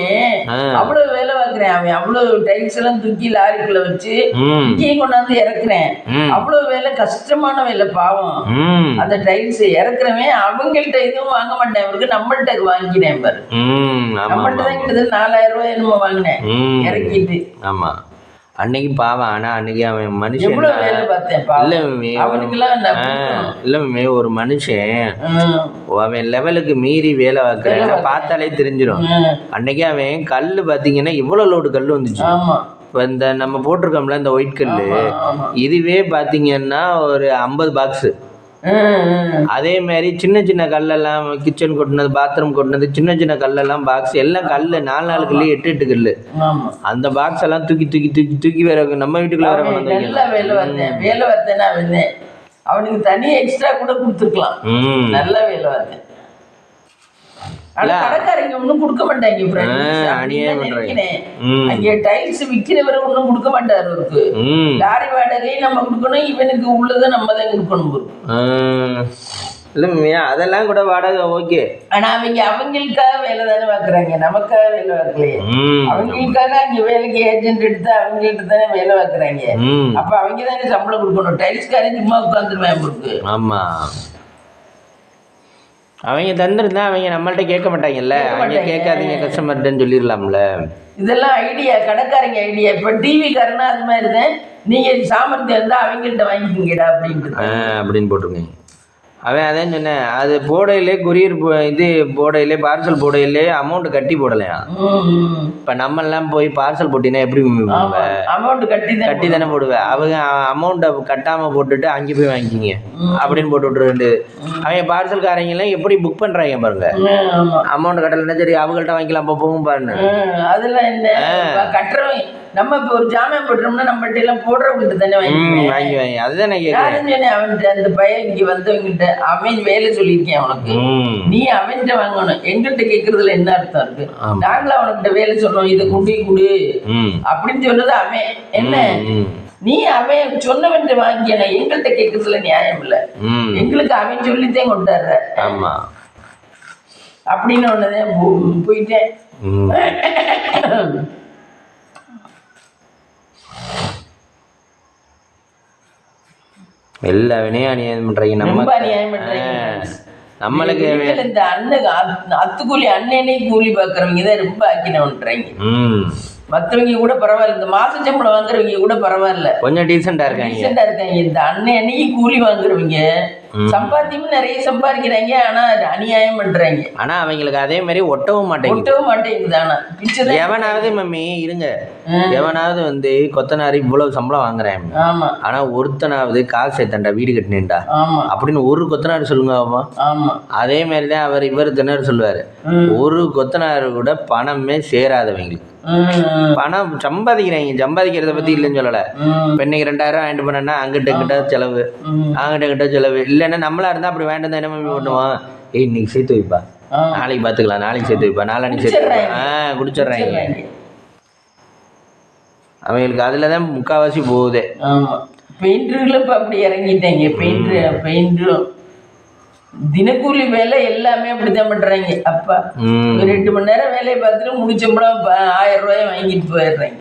அவ்வளவு வேலை பார்க்குறேன் அவன் அவ்வளவு டைல்ஸ் எல்லாம் தூக்கி லாரிக்குள்ள வச்சு ம். இங்கேயும் கொண்டாந்து இறக்குறேன். அவ்வளவு வேலை கஷ்டமான வேலை பாவம். அந்த டைல்ஸ் இறக்குறவன் அவங்கள்ட்ட எதுவும் வாங்க மாட்டேன். இவருக்கு நம்மள்ட்ட வாங்கினேன் பாரு. நம்மள்ட்ட தான் கிட்டத்தட்ட நாலாயிரம் ரூபாய் என்னமோ வாங்கினேன். இறக்கிட்டு. ஆமாம் அன்னைக்கு பாவம். ஆனால் அன்னைக்கு அவன் மனுஷன். இல்லை இல்லை ஒரு மனுஷன். அவன் லெவலுக்கு மீறி வேலை பார்க்குறேன். பார்த்தாலே தெரிஞ்சிடும் அன்னைக்கு அவன் கல் பார்த்தீங்கன்னா இவ்வளோ லோடு கல் வந்துச்சு. இப்போ இந்த நம்ம போட்டிருக்கோம்ல இந்த ஒயிட் கல் இதுவே பார்த்தீங்கன்னா ஒரு ஐம்பது பாக்ஸு. அதே மாதிரி சின்ன சின்ன கல்லெல்லாம் கிச்சன் கொட்டினது பாத்ரூம் கொட்டினது சின்ன சின்ன கல்லெல்லாம் பாக்ஸ் எல்லாம் கல் நாலு நாலு கல் எட்டு எட்டு கல் ஆமா. அந்த பாக்ஸ் எல்லாம் தூக்கி தூக்கி தூக்கி தூக்கி வேற நம்ம வீட்டுக்குள்ள வேற வேலை பார்த்தேன் வேலை பார்த்தேன்னா வந்தேன் அவனுக்கு தனியா எக்ஸ்ட்ரா கூட கொடுத்துருக்கலாம். ம். நல்ல வேலை ஆனா கடைக்காரங்க ஒண்ணும் கொடுக்க மாட்டாங்க அங்க டைல்ஸ் விக்கிறவர் ஒண்ணும் கொடுக்க மாட்டாரு அவருக்கு. லாரி வாடகையும் நம்ம கொடுக்கணும் இவனுக்கு உள்ளதை நம்ம தான் கொடுக்கணும் அதெல்லாம் கூட வாடகை ஓகே. ஆனா அவங்க அவங்களுக்காக வேலை தானே பாக்குறாங்க. நமக்காக வேலை பார்க்கலையே. அவங்களுக்காக அங்க வேலைக்கு ஏஜென்ட் எடுத்து அவங்கள்ட்ட தானே வேலை பார்க்குறாங்க ம். அப்ப அவங்க தானே சம்பளம் கொடுக்கணும். டைல்ஸ்காரன் சும்மா உட்காந்துருவேன் அவங்களுக்கு ஆமா. அவங்க தந்திருந்தா அவங்க நம்மள்ட்ட கேட்க மாட்டாங்கல்ல. அவங்க. கேட்காதீங்க கஸ்டமர்கிட்டன்னு சொல்லிடலாம்ல. இதெல்லாம் ஐடியா கடைக்காரங்க ஐடியா இப்ப டிவி காரனா அது மாதிரி தான். நீங்க சாமர்த்தியம் இருந்தா அவங்கள்ட்ட வாங்கிக்கிங்கடா அப்படின்ட்டு. அப்படின்னு போட்டிருக்கேன் அவன் அதான் சொன்னேன் அது போடையிலே கொரியர் இது போடையிலே பார்சல் போடையிலே அமௌண்ட் கட்டி போடலையா? இப்போ நம்மெல்லாம் போய் பார்சல் போட்டினா எப்படி அமௌண்ட் கட்டி தான் கட்டி தானே போடுவேன் அவங்க அமௌண்ட்டை கட்டாமல் போட்டுட்டு அங்கே போய் வாங்கிக்கிங்க. அப்படின்னு போட்டு விட்டுரு அவங்க பார்சல்காரங்கெல்லாம் எப்படி புக் பண்ணுறாங்க பாருங்க. அமௌண்ட் கட்டலைன்னா சரி அவங்கள்ட்ட வாங்கிக்கலாம் போகும் பாருங்க அதெல்லாம் என்ன? கட்டுறவங்க நம்ம இப்ப ஒரு ஜாமான் போட்டுறோம்னா நம்மகிட்ட எல்லாம் போடுறவங்ககிட்ட தானே வாங்கி வாங்கி அதுதான் நான் கேட்குறேன் அவன்கிட்ட அந்த பையன் இங்க வந்தவங்கிட்ட. அவன் வேலை சொல்லியிருக்கேன் அவனுக்கு. ம். நீ அவன்கிட்ட வாங்கணும். எங்கள்கிட்ட கேட்கறதுல என்ன அர்த்தம் இருக்கு? ஆமா. நாங்களும் அவன்கிட்ட வேலை சொன்னோம் இதை குடி. குடு அப்படின்னு சொன்னது அவன். என்ன? நீ அவன் சொன்னவன்ட்ட வாங்கின எங்கள்கிட்ட கேட்கறதுல நியாயம் இல்ல. எங்களுக்கு அவன் சொல்லித்தான் கொண்டாடுற ஆமாம் அப்படின்னு போ- போயிட்டேன். எல்லா வினையும் அநியாயம் பண்ணுறீங்க நம்ம ரொம்ப அநியாயம் பண்றீங்க. நம்மளுக்கு இந்த அண்ணன் அத்- அத்துக்கூலி அண்ணனே கூலி பாக்குறவங்க தான் ரொம்ப ஆக்கினவன்றாங்க ம். மத்தவங்க கூட பரவாயில்ல. இந்த மாச சம்பளம் வாங்குறவங்க கூட பரவாயில்ல. கொஞ்சம் டீசெண்டாக இருக்காங்க. ரீசெண்டா இருக்காங்க. இந்த அண்ணன் அன்னைக்கு கூலி வாங்குறவங்க சம்பாத்தியமும் நிறைய சம்பாதிக்கிறாங்க ஆனா அது அநியாயம் பண்றாங்க. ஆனால் அவங்களுக்கு அதே மாதிரி ஒட்டவும் மாட்டேங்குது. ஒட்டவும் மாட்டேங்குது ஆனா. பிச்சை எவனாவது மம்மி இருங்க. எவனாவது வந்து கொத்தனார் இவ்வளவு சம்பளம் வாங்குறேன். ஆமா. ஆனா ஒருத்தனாவது காசு சேர்த்தண்டா வீடு கட்டினேன்டா. ஆமா. அப்படின்னு ஒரு கொத்தனார் சொல்லுங்க ஆமா ஆமா. அதே மாதிரி தான் அவர் இவர் திணறு சொல்லுவார். ஒரு கொத்தனார் கூட பணமே சேராதவங்களுக்கு. பணம் சம்பாதிக்கிறாங்க சம்பாதிக்கிறத பற்றி இல்லைன்னு சொல்லலை. இன்னைக்கு ரெண்டாயிரம் வாங்கிட்டு போனேன்னா அங்கிட்ட இங்கிட்ட செலவு. அங்கிட்ட இங்கிட்ட செலவு. இல்லைன்னா நம்மளா இருந்தால் அப்படி வேண்டாம் என்ன பண்ணுவோம் ஏய் இன்னைக்கு சேர்த்து வைப்பா. நாளைக்கு பார்த்துக்கலாம் நாளைக்கு சேர்த்து வைப்பா. நாளைக்கு சேர்த்து வைப்பா. ஆ குடிச்சிடுறாங்க. அவங்களுக்கு அதில் தான் முக்கால்வாசி போகுதே இப்ப அப்படி இறங்கிட்டாங்க. பெயிண்டர் பெயிண்டரும் தினக்கூலி வேலை எல்லாமே அப்படித்தான் பண்றாங்க. அப்பா ஒரு ரெண்டு மணி நேரம் வேலையை பார்த்துட்டு முடிச்சோம்னா ஆயிரம் ரூபாய் வாங்கிட்டு போயிடுறாங்க.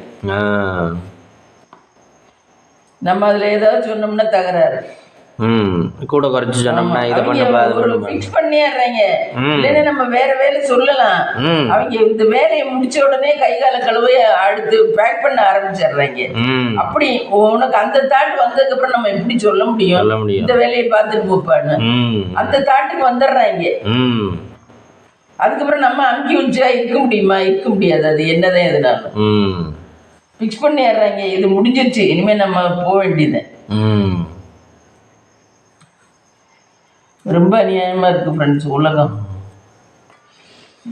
நம்ம அதுல ஏதாவது சொன்னோம்னா தகராறு. ம். கூட குறைச்சி சொன்னோம்னா இதை பண்ணப்பா அது ஒரு பண்ணப்பா ஃபிக்ஸ் பண்ணிடுறாங்க. இல்லைன்னா நம்ம வேற வேலை சொல்லலாம். அவங்க இந்த வேலையை முடிச்ச உடனே கை கால கழுவை அடுத்து பேக் பண்ண ஆரம்பிச்சிடுறாங்க. ம். அப்படி உனக்கு அந்த தாட் வந்ததுக்கு அப்புறம் நம்ம எப்படி சொல்ல முடியும்? இந்த வேலையை பார்த்துட்டு போப்பான்னு அந்த தாட்டுக்கு வந்துடுறாங்க. ம். அதுக்கப்புறம் நம்ம அமுக்கி வச்சா இருக்க முடியுமா? இருக்க முடியாது. அது என்னதான் எதுனாலும். ம். ஃபிக்ஸ் பண்ணிடுறாங்க. இது முடிஞ்சிருச்சு. இனிமே நம்ம போக வேண்டியது. ம். ரொம்ப அநியாயமா இருக்கு ஃப்ரெண்ட்ஸ் உலகம்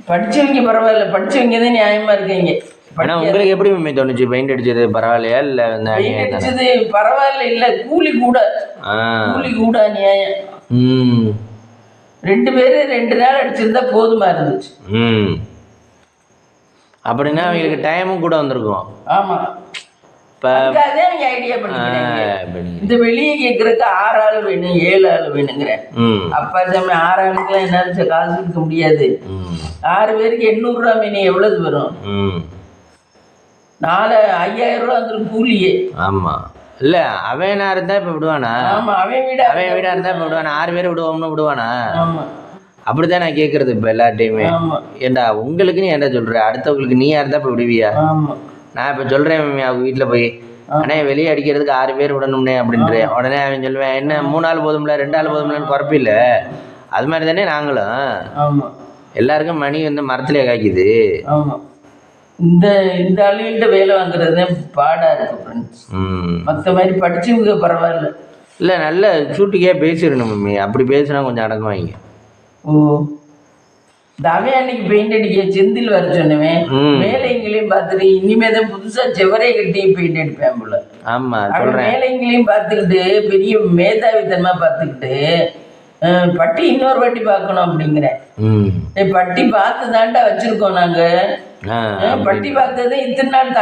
படிச்சவங்க பரவாயில்ல படிச்சவங்க தான் நியாயமா இருக்கீங்க. ஆனா உங்களுக்கு எப்படி மம்மி தோணுச்சு? பெயிண்ட் அடிச்சது பரவாயில்லையா? இல்ல அடிச்சது பரவாயில்ல இல்ல. கூலி கூட. கூலி கூட அநியாயம் ம். ரெண்டு பேரு ரெண்டு நாள் அடிச்சிருந்தா போதுமா இருந்துச்சு. ம். அப்படின்னா அவங்களுக்கு டைமும் கூட வந்திருக்கும். ஆமா. இப்போ இந்த வெளியே கேட்கறதுக்கு ஆறு ஆள் வேணும் ஏழு ஆள் வேணுங்கிறேன். அப்பா சாமி ஆறு ஆளுக்குலாம் என்னால காசு கொடுக்க முடியாது. ஆறு பேருக்கு எண்ணூறுரூவா மீன் எவ்வளவு வரும்? நாலு ஐயாயிரம் ரூபா வந்துடும் கூலியே. ஆமா. இல்ல அவனா இருந்தா இப்ப விடுவானா? ஆமா அவன் வீடு அவன் வீடா இருந்தா இப்ப விடுவானா? ஆறு பேர் விடுவோம்னு விடுவானா? ஆமா. அப்படிதான் நான் கேக்குறது இப்ப எல்லார்ட்டையுமே ஏண்டா உங்களுக்குன்னு ஏன்டா சொல்ற? அடுத்தவங்களுக்கு நீயா இருந்தா இப்ப விடுவியா? ஆமா. நான் இப்ப சொல்றேன் மம்மி அவங்க வீட்டுல போய் அண்ணே வெளியே அடிக்கிறதுக்கு ஆறு பேர் விடணும்னே அப்படின்றேன் உடனே அவன் சொல்லுவேன் என்ன மூணு ஆள் போதும்ல ரெண்டு ஆள் போதும்லன்னு குழப்பில்ல அது மாதிரி தானே நாங்களும்? எல்லாருக்கும் மணி வந்து மரத்திலே காய்க்குது. இந்த இந்த ஆளுகிட்ட வேலை வாங்குறது தான் பாடா இருக்கு ஃப்ரெண்ட்ஸ் மற்ற மாதிரி படிச்சவங்க பரவாயில்ல. இல்லை நல்ல சூட்டுக்கே பேசிடணும் மம்மி. அப்படி பேசினா கொஞ்சம் அடங்குவாங்க ஓ. அவன் அன்னைக்கு பெயிண்ட் அடிக்க செந்தில் வர சொன்னவன் ம். மேலைங்களையும் பார்த்துட்டு இனிமே தான் புதுசா செவரே கட்டி பெயிண்ட் அடிப்பேன் போல. ஆமாம் அவன் சொல்கிறேன் மேலைங்களையும் பார்த்துக்கிட்டு பெரிய மேதாவித்தனமா பார்த்துக்கிட்டு பட்டி இன்னொரு வாட்டி பார்க்கணும் அப்படிங்கிறேன் பட்டி பார்த்து தாண்டா வச்சிருக்கோம் நாங்க. பட்டி பார்த்தது இத்தனை நாள்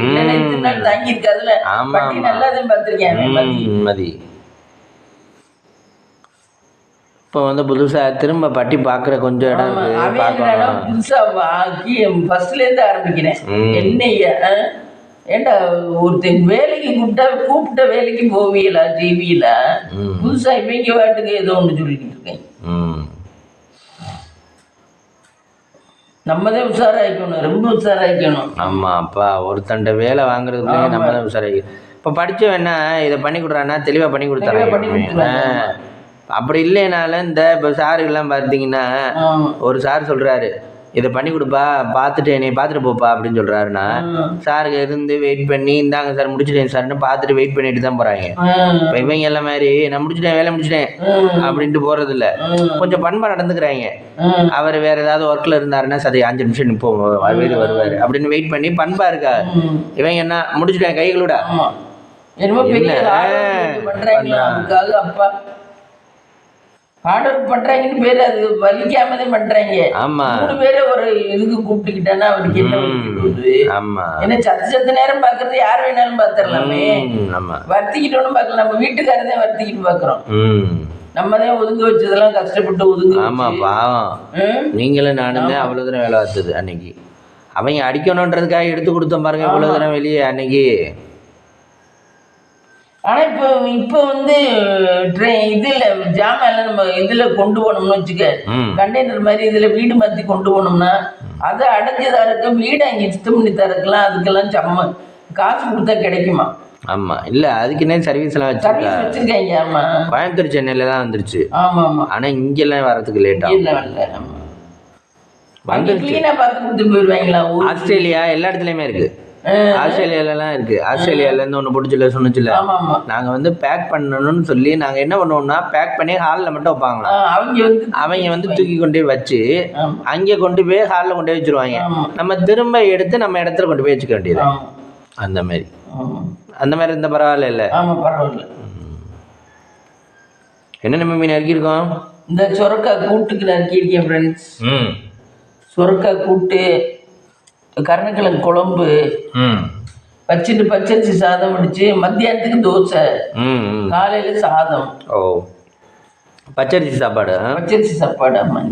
இல்லைன்னா இத்தனை நாள் தாங்கி இருக்காதுல ஆமா, பட்டி ஆமா. நல்லா தான் பார்த்துருக்கேன் அவன் பாத்தி. ம், மதி இப்போ வந்து புதுசாக திரும்ப பட்டி பார்க்குற கொஞ்சம் இடம் ஆமா, இருக்கு அவன் என்னடான்னா பார்க்கணும் புதுசா ஆக்கி ஃபர்ஸ்ட்ல இருந்து ஆரம்பிக்கிறேன். என்னைய ஏண்டா ஒருத்தன் வேலைக்கு கூப்பிட்டா கூப்பிட்ட வேலைக்கு போவீங்களா ஜீவியிலா? ம். புதுசா இவங்க வாட்டுக்கு ஏதோ ஒன்று சொல்லிக்கிட்டு இருக்கேன். நம்ம தான் உஷாராயிக்கணும் ரொம்ப உஷாராயிக்கணும். ஆமாம் அப்பா ஒருத்தண்ட வேலை வாங்குறதுக்குள்ளே நம்ம தான் சரி இப்போ படித்தவன் என்ன இதை பண்ணி கொடுறான்னா தெளிவாக பண்ணி கொடுத்துருவாங்க. அப்படி இல்லைனாலும் இந்த இப்போ சாருக்கெல்லாம் பார்த்தீங்கன்னா ஒரு சார் சொல்கிறாரு இதை பண்ணி கொடுப்பா பார்த்துட்டு என்னை பார்த்துட்டு போப்பா அப்படின்னு சொல்கிறாருன்னா. சாருக்கு இருந்து வெயிட் பண்ணி இந்தாங்க சார் முடிச்சிட்டேன் சார்னு பார்த்துட்டு வெயிட் பண்ணிட்டு தான் போகிறாங்க இப்போ இவங்க எல்லாம் மாதிரி நான் முடிச்சிட்டேன் வேலை முடிச்சிட்டேன் அப்படின்ட்டு போகிறது இல்லை ஆஹ், கொஞ்சம் பண்பாக நடந்துக்கிறாங்க. அவர் வேற ஏதாவது ஒர்க்கில் இருந்தாருன்னா சரி அஞ்சு நிமிஷம் நிற்போம் வருவார் வருவார் அப்படின்னு வெயிட் பண்ணி பண்பா இருக்கா. இவங்க என்ன முடிச்சிட்டேன் கைகளோட என்னமோ பெரிய ஒர்க் பண்றாங்கன்னு பேரு அது வலிக்காம தான் பண்றாங்க. ஆமா. மூணு பேரை ஒரு இதுக்கு கூப்பிட்டுக்கிட்டானா அவருக்கு என்ன? ஆமா. என்ன சத்து சத்து நேரம் பாக்குறது யார் வேணாலும் பாத்துரலாமே ஆமா. வருத்திக்கிட்டோன்னு பார்க்கலாம் நம்ம வீட்டுக்காரதான் வருத்திக்கிட்டு பாக்குறோம் நம்ம தான் ஒதுங்க வச்சதெல்லாம் கஷ்டப்பட்டு ஒதுங்க ஆமா. பாவம்? நீங்களும் நானும் தான் அவ்வளோ தூரம் வேலை பார்த்தது அன்னைக்கு. அவங்க அடிக்கணுன்றதுக்காக எடுத்து கொடுத்தோம் பாருங்க இவ்வளோ தூரம் வெளியே அன்னைக்கு. ஆனா இப்போ இப்போ வந்து ட்ரெயின் இதுல ஜாமான் எல்லாம் நம்ம இதுல கொண்டு போனோம்னு வச்சுக்க கண்டெய்னர் மாதிரி இதுல வீடு மாத்தி கொண்டு போனோம்னா அதை அடைஞ்சு தரக்கு வீடு அங்கே சுத்தம் பண்ணி தரக்கலாம் அதுக்கெல்லாம் சம்ம. காசு கொடுத்தா கிடைக்குமா? ஆமா. இல்ல அதுக்குன்னே சர்வீஸ்லாம் வச்சிருக்கா? சர்வீஸ் வச்சிருக்காங்க ஆமா. கோயம்புத்தூர் சென்னையில தான் வந்துருச்சு. ஆமா ஆமா. ஆனா இங்கெல்லாம் வரதுக்கு லேட் ஆகும். வந்துருச்சு. கிளீனா பார்த்து கொடுத்து போயிடுவாங்களா ஆஸ்திரேலியா எல்லா இடத்துலயுமே இருக்கு. ஆஸ்திரேலியாலலாம் இருக்கு. ஆஸ்திரேலியால இருந்து ஒன்று பிடிச்சல சொன்னுச்சுல நாங்க வந்து பேக் பண்ணணும்னு சொல்லி நாங்க என்ன பண்ணுவோம்னா பேக் பண்ணி ஹாலில் மட்டும் வைப்பாங்களாம். அவங்க வந்து அவங்க வந்து தூக்கி கொண்டு போய் வச்சு அங்கே கொண்டு போய் ஹாலில் கொண்டு போய் வச்சிருவாங்க. நம்ம திரும்ப எடுத்து நம்ம இடத்துல கொண்டு போய் வச்சுக்க வேண்டியது. அந்த மாதிரி. அந்த மாதிரி இருந்த பரவாயில்ல இல்லை? என்ன நம்ம மீன் இறக்கியிருக்கோம்? இந்த சொரக்காய் கூட்டுக்கு நறுக்கியிருக்கேன் ஃப்ரெண்ட்ஸ் சொரக்காய் கூட்டு கருணக்கிழங்கு குழம்பு. ம். வச்சுட்டு பச்சரிசி சாதம் வடிச்சு மத்தியானத்துக்கு தோசை. காலையில சாதம். ஓ. பச்சரிசி சாப்பாடு? பச்சரிசி சாப்பாடு ஆமாம்